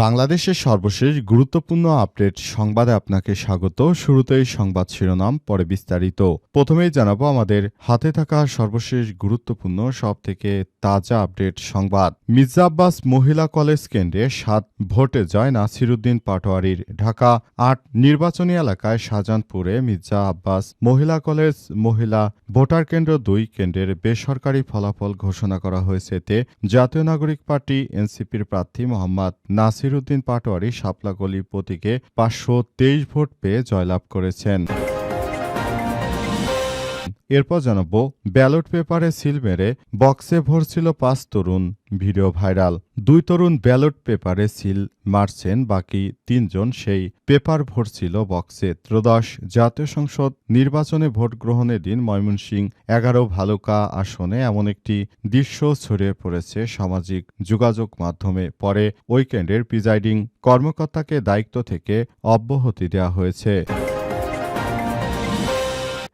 বাংলাদেশের সর্বশেষ গুরুত্বপূর্ণ আপডেট সংবাদে আপনাকে স্বাগত। শুরুতেই সংবাদ শিরোনাম, পরে বিস্তারিত। প্রথমেই জানাব আমাদের হাতে থাকা সর্বশেষ গুরুত্বপূর্ণ সব থেকে তাজা আপডেট সংবাদ। মির্জা আব্বাস মহিলা কলেজ কেন্দ্রে সাত ভোটে জয় নাসিরুদ্দিন পাটোয়ারির। ঢাকা আট নির্বাচনী এলাকায় শাহজাহানপুরে মির্জা আব্বাস মহিলা কলেজ মহিলা ভোটার কেন্দ্র দুই কেন্দ্রের বেসরকারি ফলাফল ঘোষণা করা হয়েছে এতে জাতীয় নাগরিক পার্টি, এনসিপির প্রার্থী মোহাম্মদ নাসিরুদ্দিন পাটোয়ারি শাপলাগলি প্রতীকে পাঁচশো তেইশ ভোট পেয়ে জয়লাভ করেছেন। এরপর জানাব, ব্যালট পেপারে সিল মেরে বক্সে ভরছিল পাঁচ তরুণ। Video viral. দুই তরুণ ব্যালট পেপারে সিল মারছেন, বাকি তিনজন সেই পেপার ভরছিল বক্সে। ত্রয়োদশ জাতীয় সংসদ নির্বাচনে ভোট গ্রহণের দিন ময়মনসিংহ এগারো ভালুকা আসনে এমন একটি দৃশ্য ছড়িয়ে পড়েছে সামাজিক যোগাযোগ মাধ্যমে। পরে ওই কেন্দ্রের প্রিজাইডিং কর্মকর্তাকে দায়িত্ব থেকে অব্যাহতি দেওয়া হয়েছে।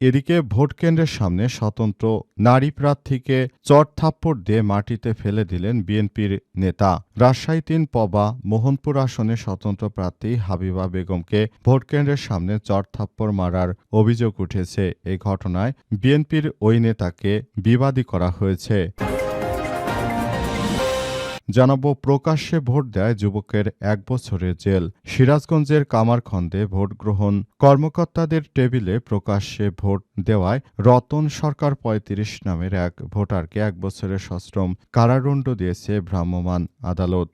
এদিকে ভোটকেন্দ্রের সামনে স্বতন্ত্র নারী প্রার্থীকে চটথাপ্পড় দিয়ে মাটিতে ফেলে দিলেন বিএনপির নেতা। রাজশাহী তিন পবা মোহনপুর আসনে স্বতন্ত্র প্রার্থী হাবিবা বেগমকে ভোটকেন্দ্রের সামনে চটথাপ্পড় মারার অভিযোগ উঠেছে। এই ঘটনায় বিএনপির ওই নেতাকে বিবাদী করা হয়েছে। জানাব প্রকাশ্যে ভোট দেয় যুবকের এক বছরের জেল। সিরাজগঞ্জের কামারখন্দে ভোট গ্রহণ। কর্মকর্তাদের টেবিলে প্রকাশ্যে ভোট দেওয়ায় রতন সরকার পঁয়ত্রিশ নামের এক ভোটারকে এক বছরের সশ্রম কারাদণ্ড দিয়েছে ভ্রাম্যমাণ আদালত।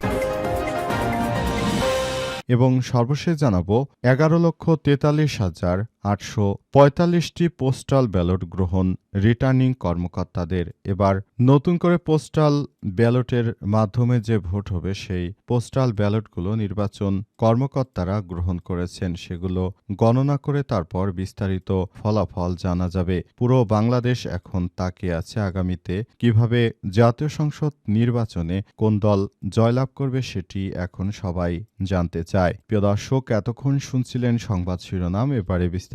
এবং সর্বশেষ জানাব, এগারো লক্ষ তেতাল্লিশ হাজার আটশো পঁয়তাল্লিশটি পোস্টাল ব্যালট গ্রহণ রিটার্নিং কর্মকর্তাদের। এবার নতুন করে পোস্টাল ব্যালটের মাধ্যমে যে ভোট হবে, সেই পোস্টাল ব্যালটগুলো নির্বাচন কর্মকর্তারা গ্রহণ করেছেন। সেগুলো গণনা করে তারপর বিস্তারিত ফলাফল জানা যাবে। পুরো বাংলাদেশ এখন তাকিয়ে আছে আগামীতে কীভাবে জাতীয় সংসদ নির্বাচনে কোন দল জয়লাভ করবে সেটি এখন সবাই জানতে চায়। প্রিয় দর্শক, এতক্ষণ শুনছিলেন সংবাদ শিরোনাম। এবারে বিস্তারিত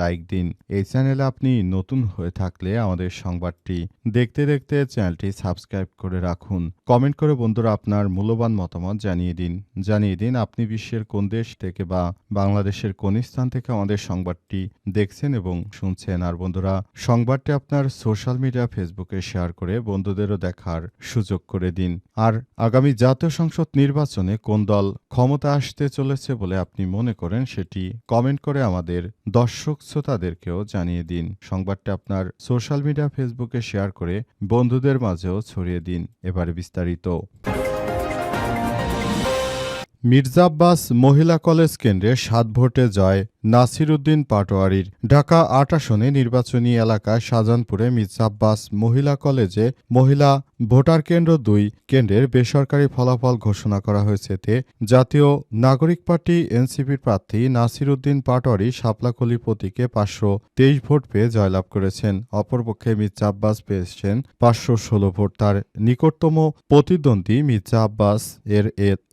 লাইক দিন। এই চ্যানেলে আপনি নতুন হয়ে থাকলে আমাদের সংবাদটি দেখতে দেখতে চ্যানেলটি সাবস্ক্রাইব করে রাখুন। কমেন্ট করে বন্ধুরা আপনার মূল্যবান মতামত জানিয়ে দিন। জানিয়ে দিন আপনি বিশ্বের কোন দেশ থেকে বা বাংলাদেশের কোন স্থান থেকে আমাদের সংবাদটি দেখছেন এবং শুনছেন। আর বন্ধুরা, সংবাদটি আপনার সোশ্যাল মিডিয়া ফেসবুকে শেয়ার করে বন্ধুদেরও দেখার সুযোগ করে দিন। আর আগামী জাতীয় সংসদ নির্বাচনে কোন দল ক্ষমতা আসতে চলেছে বলে আপনি মনে করেন সেটি কমেন্ট করে আমাদের দর্শক শ্রোতাদেরকেও জানিয়ে দিন, সংবাদটা আপনার সোশ্যাল মিডিয়া ফেসবুকে শেয়ার করে বন্ধুদের মাঝেও ছড়িয়ে দিন, এবারে বিস্তারিত। মির্জা আব্বাস মহিলা কলেজ কেন্দ্রে সাত ভোটে জয় নাসিরুদ্দিন পাটোয়ারির ঢাকা আট আসনে নির্বাচনী এলাকায় শাহজাহানপুরে মির্জা আব্বাস মহিলা কলেজে মহিলা ভোটার কেন্দ্র দুই কেন্দ্রের বেসরকারি ফলাফল ঘোষণা করা হয়েছে। এতে জাতীয় নাগরিক পার্টি এনসিপির প্রার্থী নাসিরুদ্দিন পাটোয়ারি শাপলাকলি প্রতীকে পাঁচশো তেইশ ভোট পেয়ে জয়লাভ করেছেন। অপরপক্ষে মির্জা আব্বাস পেয়েছেন পাঁচশো ষোলো ভোট। তার নিকটতম প্রতিদ্বন্দ্বী মির্জা আব্বাস এর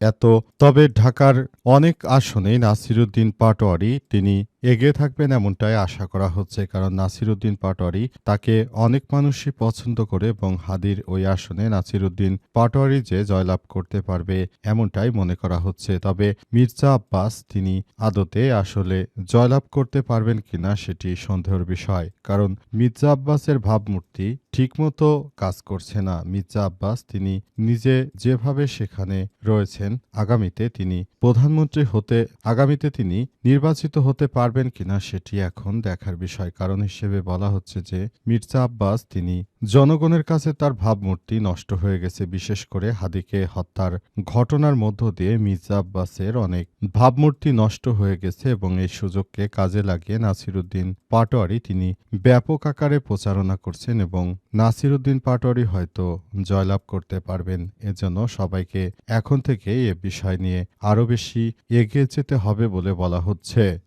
এত তবে ঢাকার অনেক আসনেই নাসিরুদ্দিন পাটোয়ারি তিনি এগিয়ে থাকবেন এমনটাই আশা করা হচ্ছে, কারণ নাসিরুদ্দিন পাটোয়ারি তাকে অনেক মানুষই পছন্দ করে এবং হাদির ওই আসনে নাসিরুদ্দিন পাটোয়ারি যে জয়লাভ করতে পারবে এমনটাই মনে করা হচ্ছে। তবে মির্জা আব্বাস তিনি আদতে আসলে জয়লাভ করতে পারবেন কিনা সেটি সন্দেহের বিষয়, কারণ মির্জা আব্বাসের ভাবমূর্তি ঠিকমতো কাজ করছে না। মির্জা আব্বাস তিনি নিজে যেভাবে সেখানে রয়েছেন, আগামীতে তিনি প্রধানমন্ত্রী হতে, আগামীতে তিনি নির্বাচিত হতে পারবেন কিনা সেটি এখন দেখার বিষয়। কারণ হিসেবে বলা হচ্ছে যে, মির্জা আব্বাস তিনি জনগণের কাছে তার ভাবমূর্তি নষ্ট হয়ে গেছে। বিশেষ করে হাদিকে হত্যার ঘটনার মধ্য দিয়ে মির্জা আব্বাসের অনেক ভাবমূর্তি নষ্ট হয়ে গেছে এবং এই সুযোগকে কাজে লাগিয়ে নাসিরুদ্দিন পাটোয়ারি তিনি ব্যাপক আকারে প্রচারণা করছেন এবং নাসিরুদ্দিন পাটোয়ারি হয়তো জয়লাভ করতে পারবেন। এজন্য সবাইকে এখন থেকে এ বিষয় নিয়ে আরও বেশি এগিয়ে যেতে হবে বলে বলা হচ্ছে।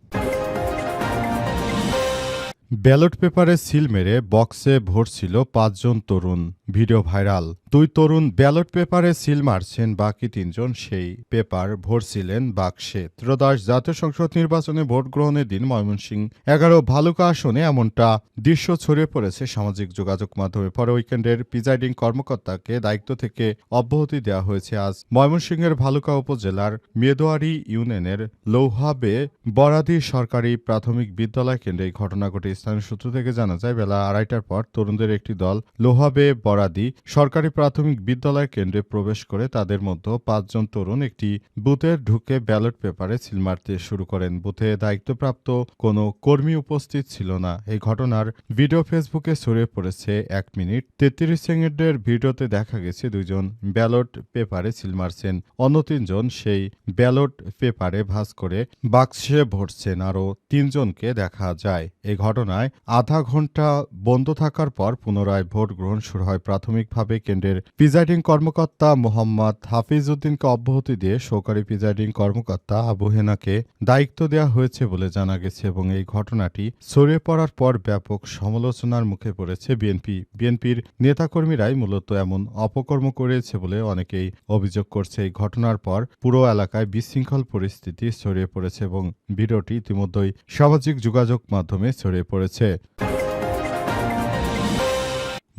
ব্যালট পেপারে সিল মেরে বক্সে ভরছিল পাঁচজন তরুণ। Video viral. দুই তরুণ ব্যালট পেপারে সিল মারছেন বাকি তিনজন। সেই পেপার ভরছিলেন বাক্সে। ত্রয়োদশ জাতীয় সংসদ নির্বাচনে ভোট গ্রহণের দিন ময়মনসিংহ এগারো ভালুকা আসনে এমনটা দৃশ্য ছড়িয়ে পড়েছে সামাজিক যোগাযোগ মাধ্যমে। পরে উইকেন্ডের প্রিজাইডিং কর্মকর্তাকে দায়িত্ব থেকে অব্যাহতি দেওয়া হয়েছে। আজ ময়মনসিংহের ভালুকা উপজেলার মেদোয়ারি ইউনিয়নের লৌহাবে বরাদি সরকারি প্রাথমিক বিদ্যালয় কেন্দ্রে এই ঘটনা ঘটে। স্থানীয় সূত্র থেকে জানা যায়, বেলা আড়াইটার পর তরুণদের একটি দল লোহাবে বরাদি সরকারি প্রাথমিক বিদ্যালয় কেন্দ্রে প্রবেশ করে তাদের মধ্যে পাঁচজন তরুণ একটি বুথে ঢুকে ব্যালট পেপারে সিল মারতে শুরু করেন। বুথে দায়িত্বপ্রাপ্ত কোনো কর্মী উপস্থিত ছিল না। এই ঘটনার ভিডিও ফেসবুকে ছড়িয়ে পড়েছে। এক মিনিট তেত্রিশ সেকেন্ডের ভিডিওতে দেখা গেছে দুইজন ব্যালট পেপারে সিল মারছেন। অন্য তিনজন সেই ব্যালট পেপারে ভাঁজ করে বাক্সে ভরছেন। আরও তিনজনকে দেখা যায়। এই ঘটনায় আধা ঘণ্টা বন্ধ থাকার পর পুনরায় ভোট গ্রহণ শুরু হয়। প্রাথমিকভাবে কেন্দ্রের প্রিজাইডিং কর্মকর্তা মোহাম্মদ হাফিজ উদ্দিনকে অব্যাহতি দিয়ে সহকারী প্রিজাইডিং কর্মকর্তা আবু হেনাকে দায়িত্ব দেওয়া হয়েছে বলে জানা গেছে এবং এই ঘটনাটি ছড়িয়ে পড়ার পর ব্যাপক সমালোচনার মুখে পড়েছে বিএনপি। বিএনপির নেতাকর্মীরাই মূলত এমন অপকর্ম করেছে বলে অনেকেই অভিযোগ করছে। এই ঘটনার পর পুরো এলাকায় বিশৃঙ্খল পরিস্থিতি ছড়িয়ে পড়েছে এবং ভিডিওটি ইতিমধ্যেই সামাজিক যোগাযোগ মাধ্যমে ছড়িয়ে পড়েছে।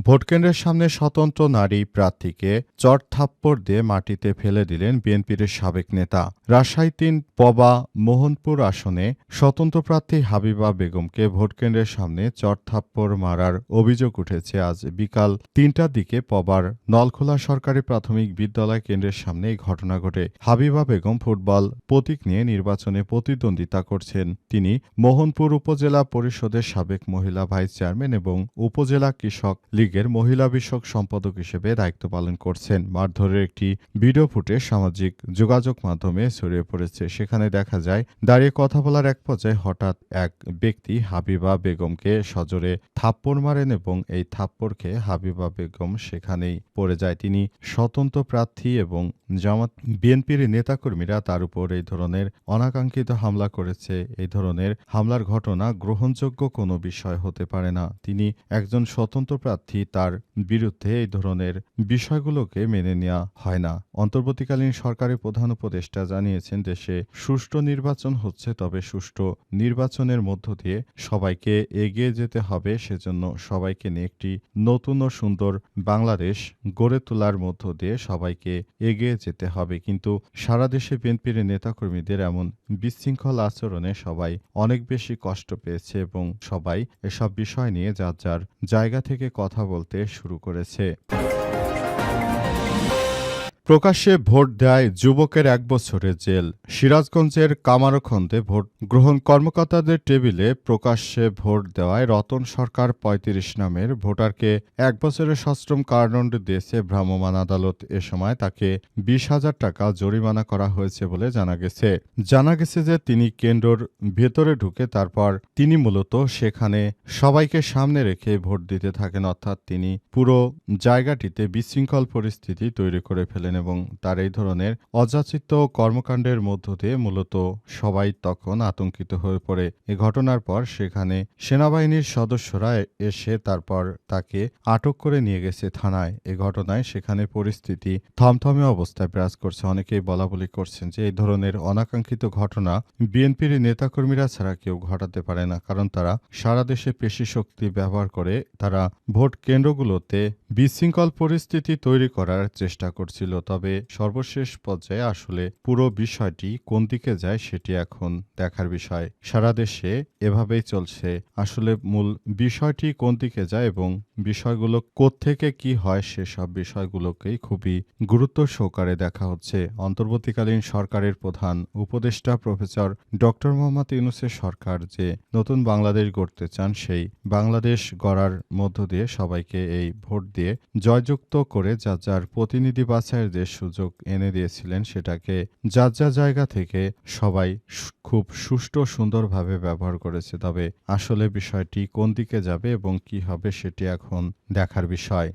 ভোটকেন্দ্রের সামনে স্বতন্ত্র নারী প্রার্থীকে চট থাপ্পড় দিয়ে মাটিতে ফেলে দিলেন বিএনপির সাবেক নেতা। রাজশাহী তিন পবা মোহনপুর আসনে স্বতন্ত্র প্রার্থী হাবিবা বেগমকে ভোটকেন্দ্রের সামনে চট থাপ্পড় মারার অভিযোগ উঠেছে। আজ বিকাল তিনটার দিকে পবার নলখোলা সরকারি প্রাথমিক বিদ্যালয় কেন্দ্রের সামনে এই ঘটনা ঘটে। হাবিবা বেগম ফুটবল প্রতীক নিয়ে নির্বাচনে প্রতিদ্বন্দ্বিতা করছেন। তিনি মোহনপুর উপজেলা পরিষদের সাবেক মহিলা ভাইস চেয়ারম্যান এবং উপজেলা কৃষক লীগের মহিলা বিষয়ক সম্পাদক হিসেবে দায়িত্ব পালন করছেন। মারধরের একটি ভিডিও ফুটে সামাজিক যোগাযোগ মাধ্যমে ছড়িয়ে পড়েছে। সেখানে দেখা যায়, দাঁড়িয়ে কথা বলার এক পর্যায়ে হঠাৎ এক ব্যক্তি হাবিবা বেগমকে সজোরে থাপ্পড় মারেন এবং এই থাপ্পড় খেয়ে হাবিবা বেগম সেখানেই পড়ে যায়। তিনি স্বতন্ত্র প্রার্থী এবং জামাত বিএনপির নেতাকর্মীরা তার উপর এই ধরনের অনাকাঙ্ক্ষিত হামলা করেছে। এই ধরনের হামলার ঘটনা গ্রহণযোগ্য কোনো বিষয় হতে পারে না। তিনি একজন স্বতন্ত্র প্রার্থী তার বিরুদ্ধে এই ধরনের বিষয়গুলোকে মেনে নেওয়া হয় না? অন্তর্বর্তীকালীন সরকারের প্রধান উপদেষ্টা জানিয়েছেন দেশে সুষ্ঠু নির্বাচন হচ্ছে, তবে সুষ্ঠু নির্বাচনের মধ্য দিয়ে সবাইকে এগিয়ে যেতে হবে। সেজন্য সবাইকে নিয়ে একটি নতুন ও সুন্দর বাংলাদেশ গড়ে তোলার মধ্য দিয়ে সবাইকে এগিয়ে যেতে হবে। কিন্তু সারা দেশে বিএনপির নেতাকর্মীদের এমন বিশৃঙ্খল আচরণে সবাই অনেক বেশি কষ্ট পেয়েছে এবং সবাই এসব বিষয় নিয়ে যার যার জায়গা থেকে কথা বলতে শুরু করেছে। প্রকাশ্যে ভোট দেয় যুবকের এক বছরের জেল। সিরাজগঞ্জের কামারখন্দে ভোট গ্রহণ কর্মকর্তাদের টেবিলে প্রকাশ্যে ভোট দেওয়ায় রতন সরকার ৩৫ নামের ভোটারকে এক বছরের সশ্রম কারাদণ্ড দিয়েছে ভ্রাম্যমাণ আদালত। এ সময় তাকে বিশ হাজার টাকা জরিমানা করা হয়েছে বলে জানা গেছে। জানা গেছে যে তিনি কেন্দ্রর ভেতরে ঢুকে তারপর তিনি মূলত সেখানে সবাইকে সামনে রেখে ভোট দিতে থাকেন, অর্থাৎ তিনি পুরো জায়গাটিতে বিশৃঙ্খল পরিস্থিতি তৈরি করে ফেলেন এবং তার এই ধরনের অযাচিত কর্মকাণ্ডের মধ্য দিয়ে মূলত সবাই তখন আতঙ্কিত হয়ে পড়ে। এ ঘটনার পর সেখানে সেনাবাহিনীর সদস্যরা এসে তারপর তাকে আটক করে নিয়ে গেছে থানায়। এ ঘটনায় সেখানে পরিস্থিতি থমথমে অবস্থায় বিরাজ করছে। অনেকেই বলা বলি করছেন যে এই ধরনের অনাকাঙ্ক্ষিত ঘটনা বিএনপির নেতাকর্মীরা ছাড়া কেউ ঘটাতে পারে না, কারণ তারা সারা দেশে পেশি শক্তি ব্যবহার করে তারা ভোট কেন্দ্রগুলোতে বিশৃঙ্খল পরিস্থিতি তৈরি করার চেষ্টা করছিল। তবে সর্বশেষ পর্যায়ে আসলে পুরো বিষয়টি কোন দিকে যায় সেটি এখন দেখার বিষয়। সারা দেশে এভাবেই চলছে। আসলে মূল বিষয়টি কোন দিকে যায় এবং বিষয়গুলো কোত্থেকে কি হয় সেসব বিষয়গুলোকেই খুবই গুরুত্ব সহকারে দেখা হচ্ছে। অন্তর্বর্তীকালীন সরকারের প্রধান উপদেষ্টা প্রফেসর ডক্টর মোহাম্মদ ইউনুসের সরকার যে নতুন বাংলাদেশ গড়তে চান, সেই বাংলাদেশ গড়ার মধ্য দিয়ে সবাইকে এই ভোট দিয়ে জয়যুক্ত করে যা যার প্রতিনিধি বাছাইয়ের যে সুযোগ এনে দিয়েছিলেন, সেটাকে যা যা জায়গা থেকে সবাই খুব সুষ্ঠু সুন্দরভাবে ব্যবহার করেছে। তবে আসলে বিষয়টি কোন দিকে যাবে এবং কি হবে সেটি এখন দেখার বিষয়।